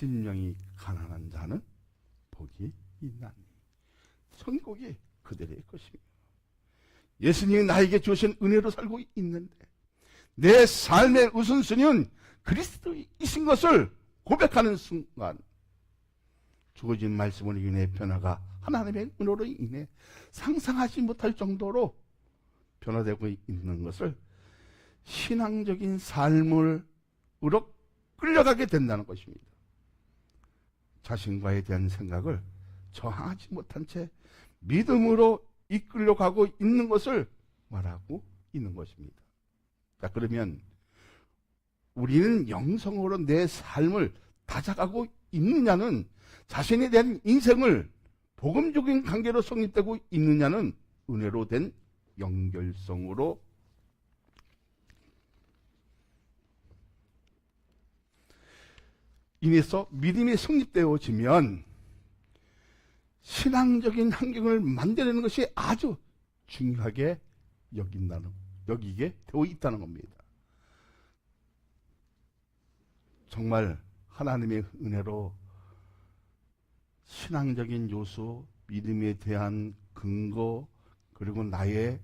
심령이 가난한 자는 복이 있나니. 천국이 그들의 것입니다. 예수님이 나에게 주신 은혜로 살고 있는데 내 삶의 우선순위는 그리스도이신 것을 고백하는 순간 주어진 말씀으로 인해 변화가 하나님의 은혜로 인해 상상하지 못할 정도로 변화되고 있는 것을 신앙적인 삶으로 끌려가게 된다는 것입니다. 자신과에 대한 생각을 저항하지 못한 채 믿음으로 이끌려 가고 있는 것을 말하고 있는 것입니다. 자, 그러면 우리는 영성으로 내 삶을 다져가고 있느냐는 자신에 대한 인생을 복음적인 관계로 성립되고 있느냐는 은혜로 된 연결성으로 인해서 믿음이 성립되어지면 신앙적인 환경을 만들어내는 것이 아주 중요하게 여긴다는, 여기게 되어 있다는 겁니다. 정말 하나님의 은혜로 신앙적인 요소, 믿음에 대한 근거, 그리고 나의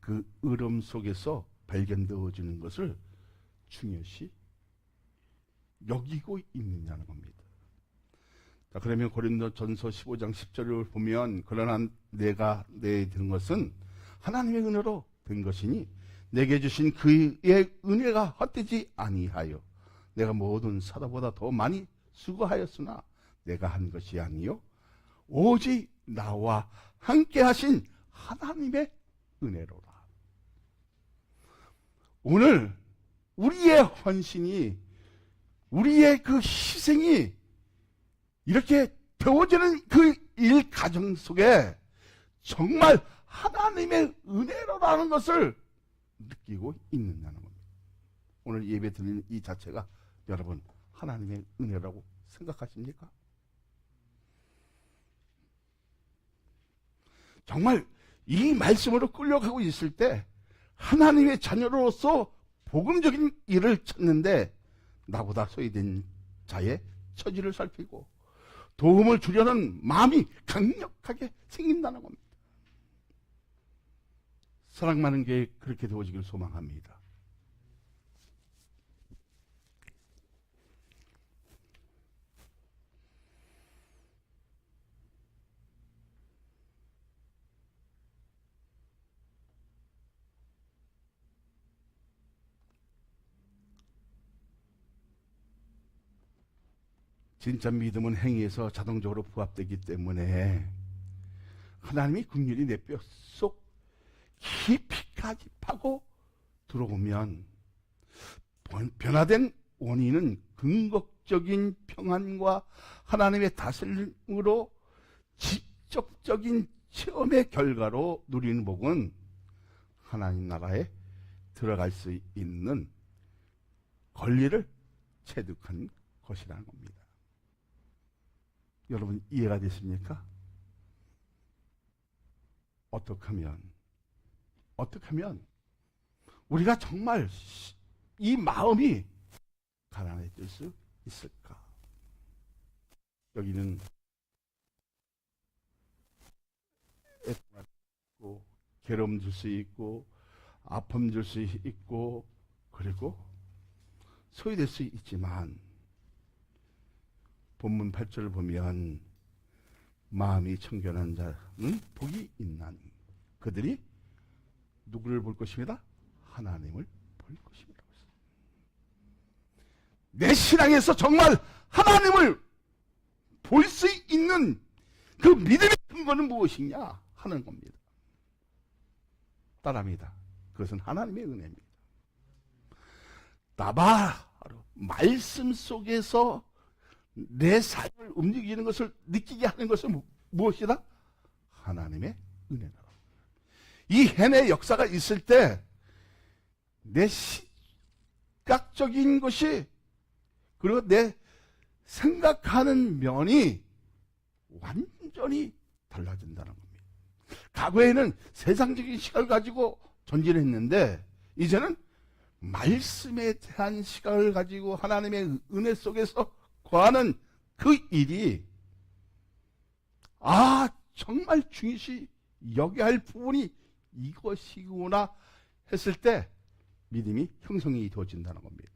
그 으름 속에서 발견되어지는 것을 중요시 여기고 있느냐는 겁니다. 자, 그러면 고린도 전서 15장 10절을 보면, 그러나 내가 내든 것은 하나님의 은혜로 된 것이니, 내게 주신 그의 은혜가 헛되지 아니하여, 내가 모든 사도보다 더 많이 수고하였으나, 내가 한 것이 아니요 오직 나와 함께 하신 하나님의 은혜로라. 오늘 우리의 헌신이 우리의 그 희생이 이렇게 되어지는 그일 가정 속에 정말 하나님의 은혜로라는 것을 느끼고 있느냐는 겁니다. 오늘 예배 드리는 이 자체가 여러분 하나님의 은혜라고 생각하십니까? 정말 이 말씀으로 끌려가고 있을 때 하나님의 자녀로서 복음적인 일을 찾는데 나보다 소외된 자의 처지를 살피고 도움을 주려는 마음이 강력하게 생긴다는 겁니다. 사랑 많은 게 그렇게 되어지길 소망합니다. 진짜 믿음은 행위에서 자동적으로 부합되기 때문에 하나님이 긍휼히 내뼈 속 깊이까지 파고 들어오면 변- 변화된 원인은 근거적인 평안과 하나님의 다스림으로 직접적인 체험의 결과로 누리는 복은 하나님 나라에 들어갈 수 있는 권리를 체득한 것이라는 겁니다. 여러분 이해가 되십니까? 어떻게 하면 어떻게 하면 우리가 정말 이 마음이 가난해질 수 있을까? 여기는 있고 괴로움 줄 수 있고 아픔 줄 수 있고 그리고 소외될 수 있지만 본문 8절을 보면 마음이 청결한 자는 복이 있나니 그들이 누구를 볼 것입니다. 하나님을 볼 것입니다. 내 신앙에서 정말 하나님을 볼 수 있는 그 믿음의 근거는 무엇이냐 하는 겁니다. 따라합니다. 그것은 하나님의 은혜입니다. 나바로 말씀 속에서 내 삶을 움직이는 것을 느끼게 하는 것은 무- 무엇이다? 하나님의 은혜다. 이 해내 역사가 있을 때 내 시각적인 것이 그리고 내 생각하는 면이 완전히 달라진다는 겁니다. 과거에는 세상적인 시각을 가지고 전진했는데 이제는 말씀에 대한 시각을 가지고 하나님의 은혜 속에서 거하는 그 일이 아 정말 중요시 여겨야 할 부분이 이것이구나 했을 때 믿음이 형성이 되어진다는 겁니다.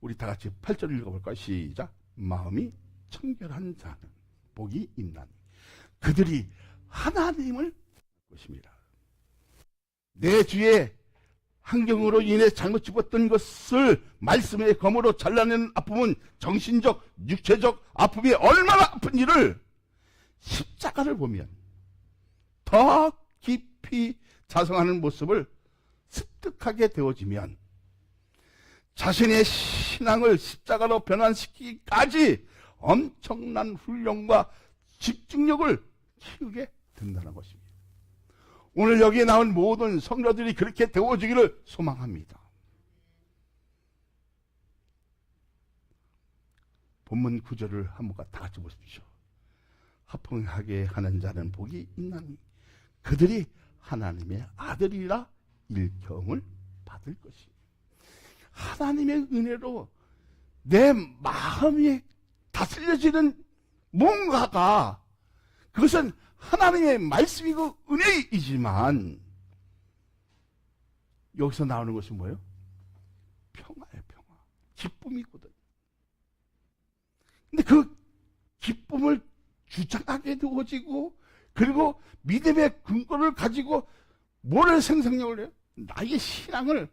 우리 다 같이 8절 읽어볼까요? 시작. 마음이 청결한 자는 복이 있나니 그들이 하나님을 것입니다. 내 주에 환경으로 인해 잘못 집었던 것을 말씀의 검으로 잘라내는 아픔은 정신적, 육체적 아픔이 얼마나 아픈 일을 십자가를 보면 더 깊이 자성하는 모습을 습득하게 되어지면 자신의 신앙을 십자가로 변환시키기까지 엄청난 훈련과 집중력을 키우게 된다는 것입니다. 오늘 여기에 나온 모든 성도들이 그렇게 되어지기를 소망합니다. 본문 구절을 한번 다 같이 보십시오. 합흥하게 하는 자는 복이 있나니 그들이 하나님의 아들이라 일경을 받을 것이. 하나님의 은혜로 내 마음이 다스려지는 뭔가가 그것은 하나님의 말씀이고 은혜이지만 여기서 나오는 것이 뭐예요? 평화예요, 평화. 기쁨이거든. 근데 그 기쁨을 주장하게 되어지고 그리고 믿음의 근거를 가지고 뭐를 생성력을 해요? 나의 신앙을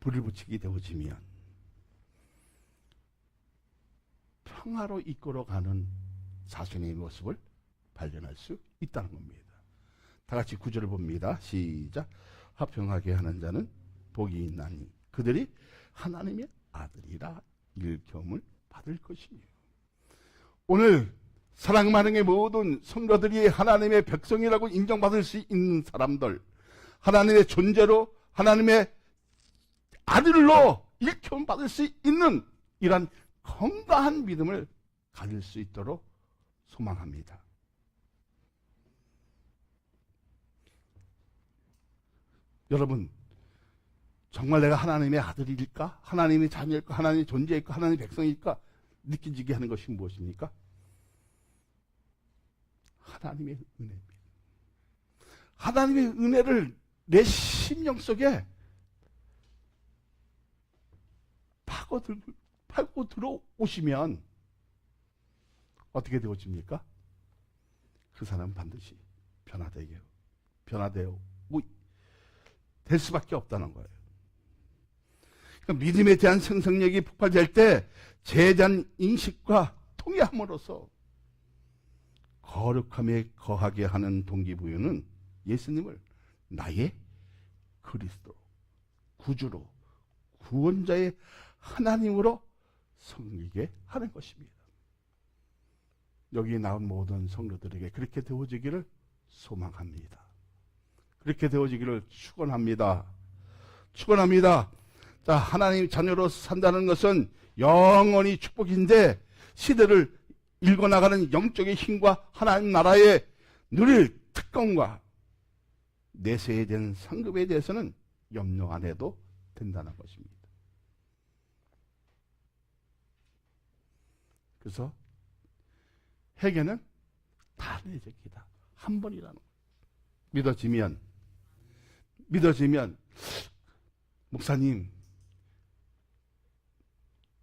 불을 붙이게 되어지면 평화로 이끌어가는 자신의 모습을 발견할 수 있다는 겁니다. 다 같이 구절을 봅니다. 시작. 화평하게 하는 자는 복이 있나니 그들이 하나님의 아들이라 일경을 받을 것이며 오늘 사랑만흥의 모든 성도들이 하나님의 백성이라고 인정받을 수 있는 사람들 하나님의 존재로 하나님의 아들로 일경 받을 수 있는 이런 건강한 믿음을 가질 수 있도록 소망합니다. 여러분, 정말 내가 하나님의 아들일까? 하나님의 자녀일까? 하나님의 존재일까? 하나님의 백성일까? 느껴지게 하는 것이 무엇입니까? 하나님의 은혜입니다. 하나님의 은혜를 내 심령 속에 파고들, 파고 들어오시면 어떻게 되어집니까? 그 사람은 반드시 변화되게, 변화되어 될 수밖에 없다는 거예요. 그러니까 믿음에 대한 생성력이 폭발될 때 제단 인식과 통해함으로써 거룩함에 거하게 하는 동기부여는 예수님을 나의 그리스도, 구주로, 구원자의 하나님으로 섬기게 하는 것입니다. 여기 나온 모든 성도들에게 그렇게 되어지기를 소망합니다. 그렇게 되어지기를 축원합니다. 축원합니다. 자, 하나님 자녀로 산다는 것은 영원히 축복인데 시대를 읽어 나가는 영적의 힘과 하나님 나라의 누릴 특권과 내세에 대한 상급에 대해서는 염려 안 해도 된다는 것입니다. 그래서 회개는 단회적이다. 한 번이라는 거. 믿어지면 믿어지면 목사님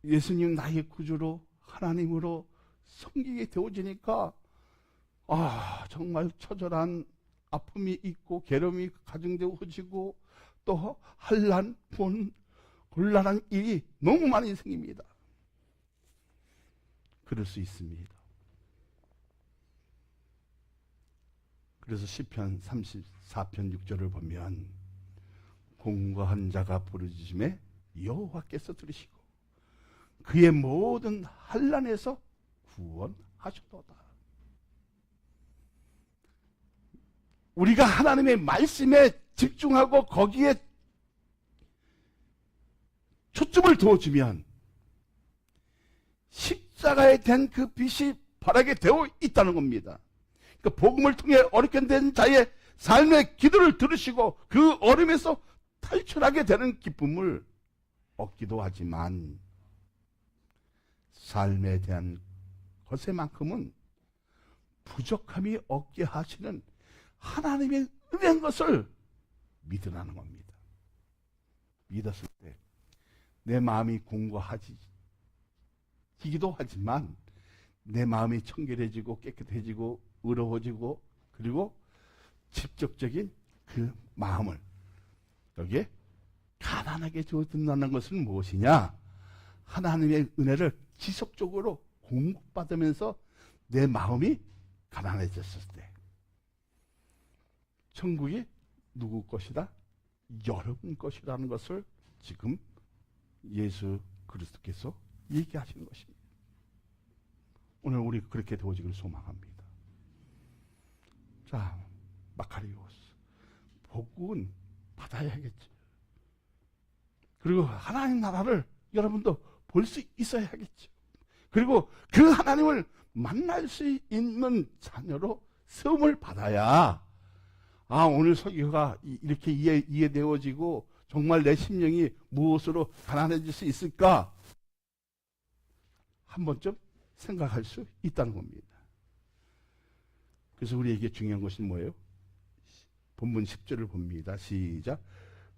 예수님 나의 구주로 하나님으로 섬기게 되어지니까 아 정말 처절한 아픔이 있고 괴로움이 가중되어지고 또 한란 본 곤란한 일이 너무 많이 생깁니다. 그럴 수 있습니다. 그래서 시편 34편 6절을 보면 공고한 자가 부르짖음에 여호와께서 들으시고 그의 모든 한란에서 구원하셨도다. 우리가 하나님의 말씀에 집중하고 거기에 초점을 두어주면 십자가에 된그 빛이 바라게 되어 있다는 겁니다. 그 복음을 통해 어렵게 된 자의 삶의 기도를 들으시고 그 얼음에서 탈출하게 되는 기쁨을 얻기도 하지만 삶에 대한 것에만큼은 부족함이 없게 하시는 하나님의 은혜인 것을 믿으라는 겁니다. 믿었을 때 내 마음이 공고하지 기도 하지만 내 마음이 청결해지고 깨끗해지고 의로워지고 그리고 직접적인 그 마음을 여기에 가난하게 주어진다는 것은 무엇이냐? 하나님의 은혜를 지속적으로 공급받으면서 내 마음이 가난해졌을 때 천국이 누구 것이다? 여러분 것이라는 것을 지금 예수 그리스도께서 얘기하시는 것입니다. 오늘 우리 그렇게 되어지기를 소망합니다. 자, 마카리오스. 복은 받아야겠죠. 그리고 하나님 나라를 여러분도 볼 수 있어야겠죠. 그리고 그 하나님을 만날 수 있는 자녀로 세움을 받아야 아 오늘 설교가 이- 이렇게 이해, 이해되어지고 정말 내 심령이 무엇으로 가난해질 수 있을까 한 번쯤 생각할 수 있다는 겁니다. 그래서 우리에게 중요한 것이 뭐예요? 본문 10절을 봅니다. 시작.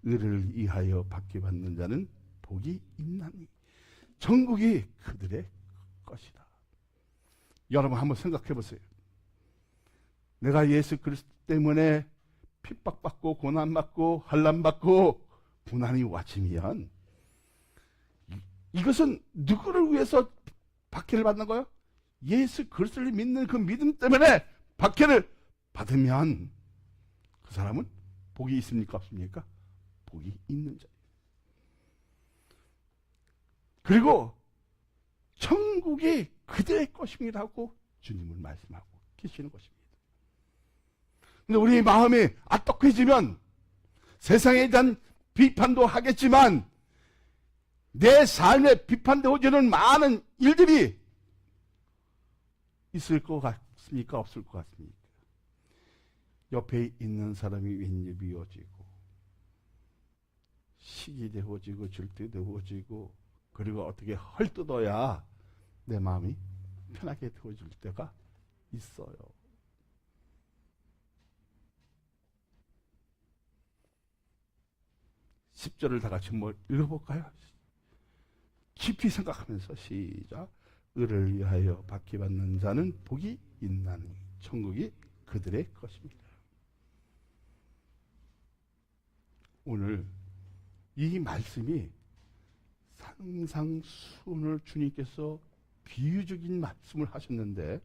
의를 이하여 받게 받는 자는 복이 있나니 전국이 그들의 것이다. 여러분 한번 생각해 보세요. 내가 예수 그리스도 때문에 핍박받고 고난받고 환난받고 고난이 와치면 이- 이것은 누구를 위해서 박해를 받는 거예요? 예수 그리스도를 믿는 그 믿음 때문에 박해를 받으면 그 사람은 복이 있습니까 없습니까? 복이 있는 자예요. 그리고 천국이 그들의 것임이라고 주님은 말씀하고 계시는 것입니다. 근데 우리 마음이 아떡해지면 세상에 대한 비판도 하겠지만 내 삶에 비판되어지는 많은 일들이 있을 것 같습니까? 없을 것 같습니까? 옆에 있는 사람이 왠지 미워지고 식이 되어지고 질투 되어지고 그리고 어떻게 헐뜯어야 내 마음이 편하게 되어질 때가 있어요. 십절을다 같이 한번 읽어볼까요? 깊이 생각하면서 시작. 의를 위하여 받기 받는 자는 복이 있나니 천국이 그들의 것입니다. 오늘 이 말씀이 상상순을 주님께서 비유적인 말씀을 하셨는데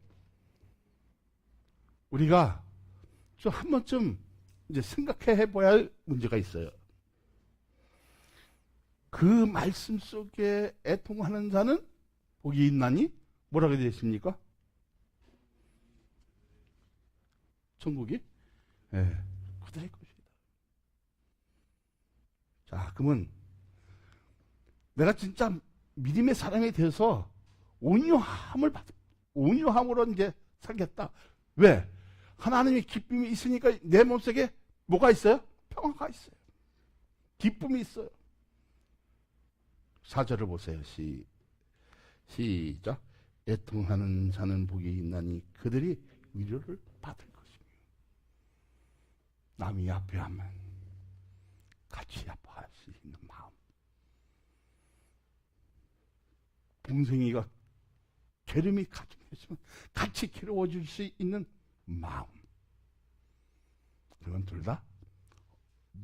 우리가 좀 한 번쯤 이제 생각해 봐야 할 문제가 있어요. 그 말씀 속에 애통하는 자는 복이 있나니 뭐라고 되어 있습니까? 천국이 예, 그들의 것이다. 자, 그러면 내가 진짜 믿음의 사람이 돼서 온유함을 받, 온유함으로 이제 살겠다. 왜? 하나님의 기쁨이 있으니까 내 몸속에 뭐가 있어요? 평화가 있어요. 기쁨이 있어요. 사절을 보세요. 시, 시작. 애통하는 자는 복이 있나니 그들이 위로를 받을 것이며 남이 같이 아파할 수 있는 마음. 동생이가 괴름이 가중했으면 같이 괴로워질 수 있는 마음. 그건 둘 다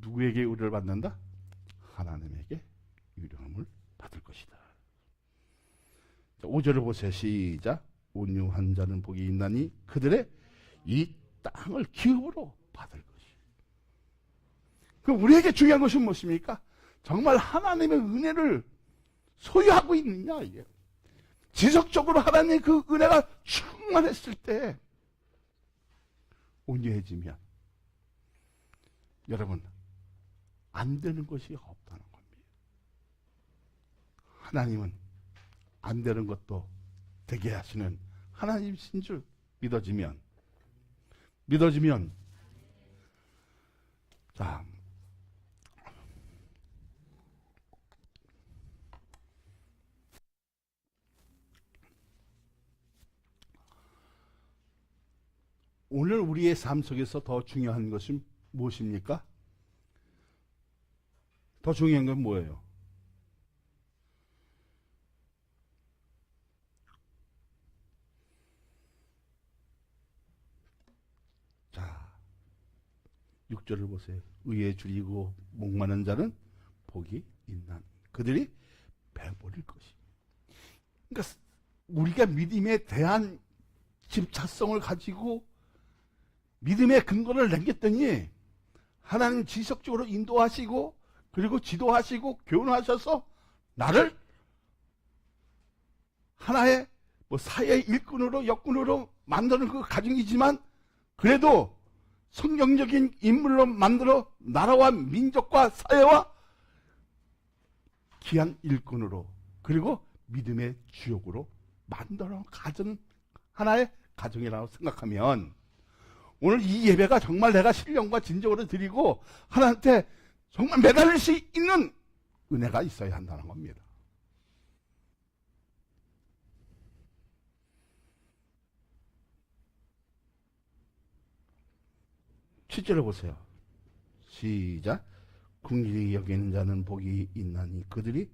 누구에게 의를 받는다? 하나님에게 위로함을 받을 것이다. 5절을 보세요. 시작. 온유한 자는 복이 있나니 그들의 이 땅을 기업으로 받을 것이. 그 우리에게 중요한 것은 무엇입니까? 정말 하나님의 은혜를 소유하고 있느냐 이게. 지속적으로 하나님의 그 은혜가 충만했을 때 온유해지면 여러분 안 되는 것이 없다는 겁니다. 하나님은 안 되는 것도 되게 하시는 하나님이신 줄 믿어지면 믿어지면 자 오늘 우리의 삶 속에서 더 중요한 것은 무엇입니까? 더 중요한 건 뭐예요? 자, 6절을 보세요. 의에 줄이고 목마른 자는 복이 있나 그들이 배부릴 것이. 그러니까 우리가 믿음에 대한 집착성을 가지고 믿음의 근거를 남겼더니 하나님 지속적으로 인도하시고 그리고 지도하시고 교훈하셔서 나를 하나의 뭐 사회 일꾼으로 역군으로 만드는 그 가정이지만 그래도 성경적인 인물로 만들어 나라와 민족과 사회와 귀한 일꾼으로 그리고 믿음의 주역으로 만들어 가정 하나의 가정이라고 생각하면 오늘 이 예배가 정말 내가 신령과 진정으로 드리고 하나님한테 정말 매달릴 수 있는 은혜가 있어야 한다는 겁니다. 7절을 보세요. 시작. 국리를 여기는 자는 복이 있나니 그들이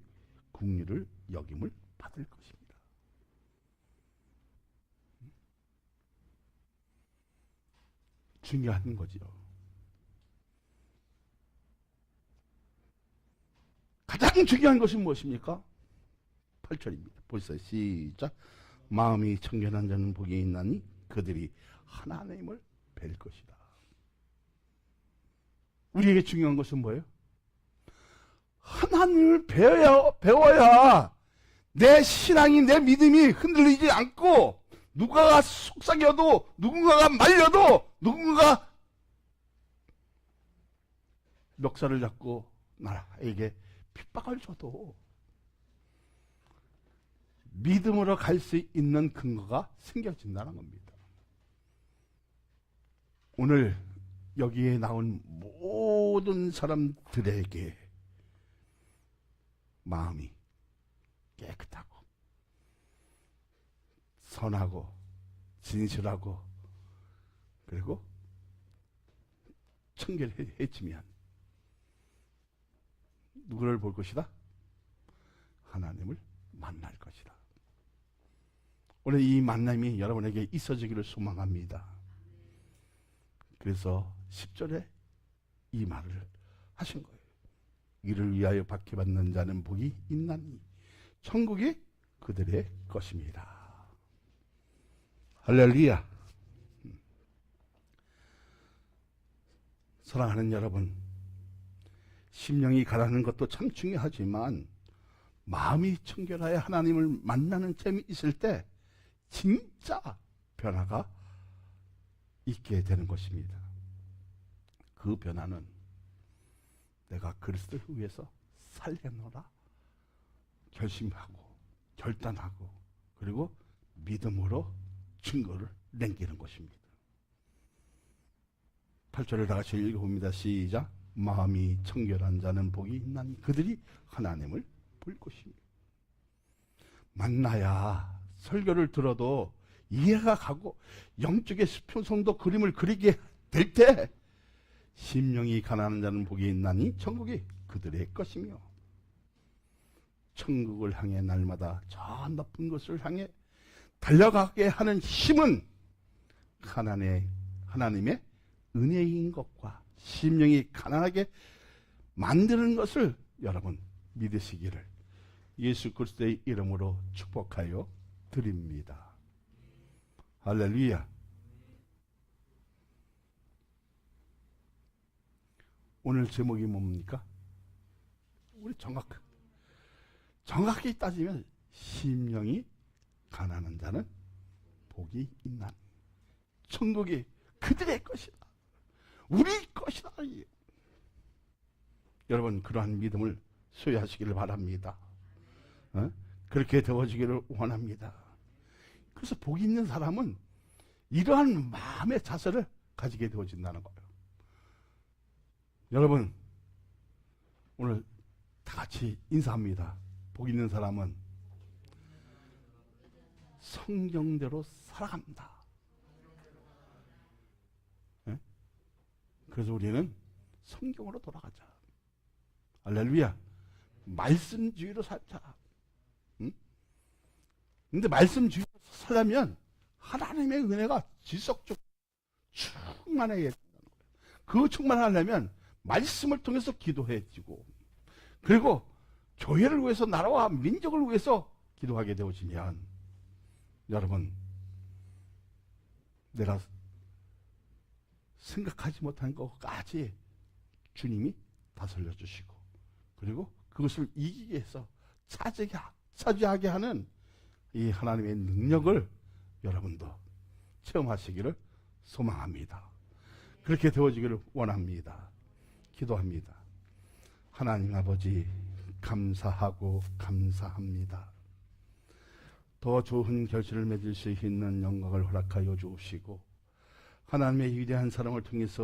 국리를 여김을 받을 것입니다. 중요한 거죠. 가장 중요한 것이 무엇입니까? 8절입니다. 보세요. 시작. 마음이 청결한 자는 복이 있나니 그들이 하나님을 뵐 것이다. 우리에게 중요한 것은 뭐예요? 하나님을 배워야, 배워야 내 신앙이, 내 믿음이 흔들리지 않고 누가가 속삭여도, 누군가가 말려도, 누군가가 멱살을 잡고 나에게 핍박을 줘도 믿음으로 갈 수 있는 근거가 생겨진다는 겁니다. 오늘 여기에 나온 모든 사람들에게 마음이 깨끗하고 선하고 진실하고 그리고 청결해지면 누구를 볼 것이다? 하나님을 만날 것이다. 오늘 이 만남이 여러분에게 있어지기를 소망합니다. 그래서 10절에 이 말을 하신 거예요. 이를 위하여 박해받는 자는 복이 있나니 천국이 그들의 것입니다. 할렐루야. 사랑하는 여러분, 심령이 가라는 것도 참 중요하지만 마음이 청결하여 하나님을 만나는 재미 있을 때 진짜 변화가 있게 되는 것입니다. 그 변화는 내가 그리스도를 위해서 살겠노라 결심하고 결단하고 그리고 믿음으로 증거를 남기는 것입니다. 8절을 다 같이 읽어봅니다. 시작. 마음이 청결한 자는 복이 있나니 그들이 하나님을 볼 것입니다. 만나야 설교를 들어도 이해가 가고 영적의 수평성도 그림을 그리게 될 때 심령이 가난한 자는 복이 있나니 천국이 그들의 것이며 천국을 향해 날마다 저 높은 것을 향해 달려가게 하는 힘은 하나님의, 하나님의 은혜인 것과 심령이 가난하게 만드는 것을 여러분 믿으시기를 예수 그리스도의 이름으로 축복하여 드립니다. 할렐루야. 오늘 제목이 뭡니까? 우리 정확, 정확히 따지면 심령이 가난한 자는 복이 있나. 천국이 그들의 것이다. 우리 것이다. 여러분 그러한 믿음을 소유하시기를 바랍니다. 어? 그렇게 되어지기를 원합니다. 그래서 복 있는 사람은 이러한 마음의 자세를 가지게 되어진다는 거예요. 여러분, 오늘 다 같이 인사합니다. 복 있는 사람은 성경대로 살아간다. 그래서 우리는 성경으로 돌아가자. 할렐루야. 말씀주의로 살자. 응? 근데 말씀주의로 살려면 하나님의 은혜가 지속적 충만해야 된다는 거예요. 그 충만하려면 말씀을 통해서 기도해지고 그리고 교회를 위해서 나라와 민족을 위해서 기도하게 되어지면 여러분 내가 생각하지 못한 것까지 주님이 다스려 주시고 그리고 그것을 이기게 해서 차지하게, 차지하게 하는 이 하나님의 능력을 여러분도 체험하시기를 소망합니다. 그렇게 되어지기를 원합니다. 기도합니다. 하나님 아버지 감사하고 감사합니다. 더 좋은 결실을 맺을 수 있는 영광을 허락하여 주옵시고 하나님의 위대한 사랑을 통해서